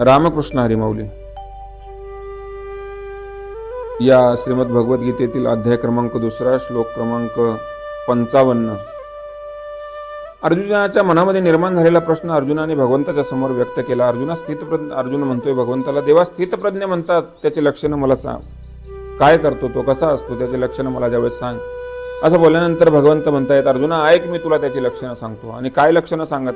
रामकृष्ण हरिमौली या श्रीमद भगवद्गीतेतील अध्याय क्रमांक दुसरा श्लोक क्रमांक पंचावन्न. अर्जुनाच्या मनामध्ये निर्माण झालेला प्रश्न अर्जुनाने भगवंताच्या समोर व्यक्त केला. अर्जुना स्थितप्रज्ञ अर्जुन म्हणतोय भगवंताला देवा स्थितप्रज्ञ म्हणतात त्याचे लक्षणं मला सांग. काय करतो तो कसा असतो त्याचे लक्षणं मला ज्यावेळेस सांग. असं बोलल्यानंतर भगवंत म्हणतायत अर्जुना ऐक मी तुला त्याची लक्षणं सांगतो. आणि काय लक्षणं सांगत?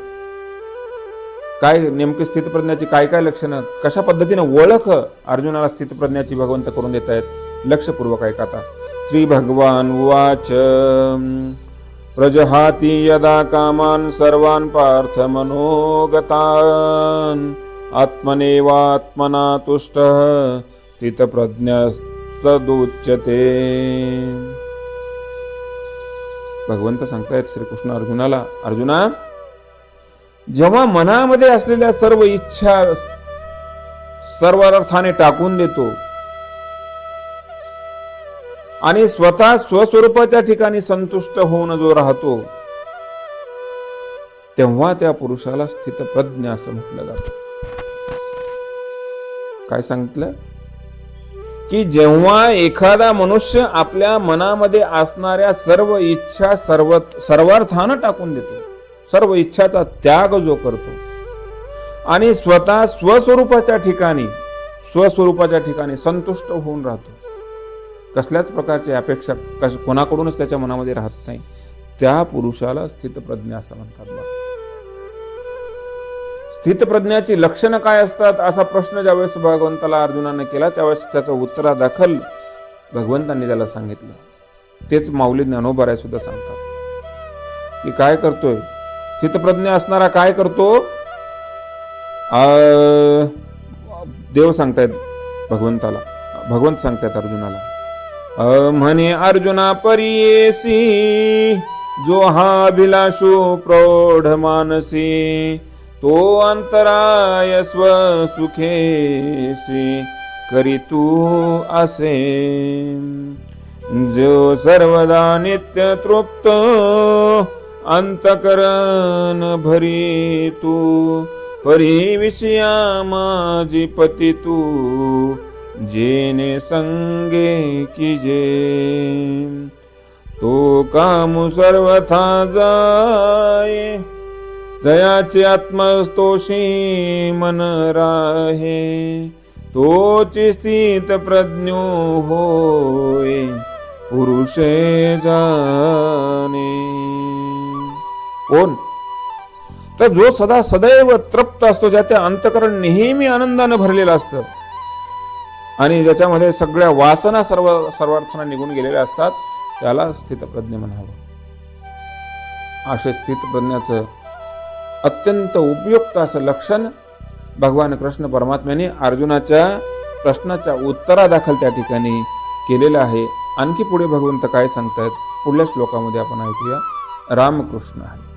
काय नेमकी स्थितप्रज्ञाची काय काय लक्षणं कशा पद्धतीनं ओळख अर्जुनाला स्थितप्रज्ञाची भगवंत करून देत आहेत? लक्षपूर्वक ऐका आता. श्री भगवान वाच प्रजहाती यदा कामान सर्वान् पार्थ मनोगतान्। आत्मनेवात्मना तुष्ट। स्थितप्रज्ञस्तदुच्यते। भगवंत सांगतायत श्रीकृष्ण अर्जुनाला अर्जुना जेव्हा मनामध्ये असलेल्या सर्व इच्छा सर्व अर्थाने टाकून देतो आणि स्वतः स्वस्वरूपाच्या ठिकाणी संतुष्ट होऊन जो राहतो तेव्हा त्या पुरुषाला स्थितप्रज्ञ असं म्हटलं जातं. काय सांगितलं? की जेव्हा एखादा मनुष्य आपल्या मनामध्ये असणाऱ्या सर्व इच्छा सर्व सर्वार्थानं टाकून देतो सर्व इच्छाचा त्याग जो करतो. आणि स्वतः स्वस्वरूपाच्या ठिकाणी स्वस्वरूपाच्या ठिकाणी संतुष्ट होऊन राहतो. कसल्याच प्रकारची अपेक्षा कश कोणाकडूनच त्याच्या मनामध्ये राहत नाही. त्या पुरुषाला स्थितप्रज्ञा असं म्हणतात बघा. स्थितप्रज्ञाची लक्षणं काय असतात असा प्रश्न ज्यावेळेस भगवंताला अर्जुनाने केला त्यावेळेस त्याचं उत्तरादाखल भगवंतांनी त्याला सांगितलं. तेच माऊली ज्ञानोबाराय सुद्धा सांगतात. की काय करतोय? चितप्रज्ञ असणारा काय करतो? आ, देव सांगतायत भगवंताला. भगवंत सांगतायत अर्जुनाला. अ, म्हणे अर्जुना परियेसी जो हा अभिलाषो प्रौढ मानसी तो अंतराय स्व सुखेसी करी तू असे. जो सर्वदा नित्य तृप्त अंतकरण भरी तू परी विषया माझी पती तू जेने संगे किजे. तो काम सर्वथा जाये दयाचे आत्मस्तोषी मन राहे. तोची स्थित प्रज्ञो होय पुरुषे जाणे. कोण? तर जो सदा सदैव तृप्त असतो ज्याचे अंतकरण नेहमी आनंदानं भरलेलं असतं आणि ज्याच्यामध्ये सगळ्या वासना सर्व सर्वार्थाने निघून गेलेल्या असतात त्याला स्थितप्रज्ञ म्हणावं. असे स्थितप्रज्ञाचं अत्यंत उपयुक्त असं लक्षण भगवान कृष्ण परमात्म्याने अर्जुनाच्या प्रश्नाच्या उत्तरादाखल त्या ठिकाणी केलेलं आहे. आणखी पुढे भगवंत काय सांगतायत पुढल्या श्लोकामध्ये आपण ऐकूया. रामकृष्ण आहे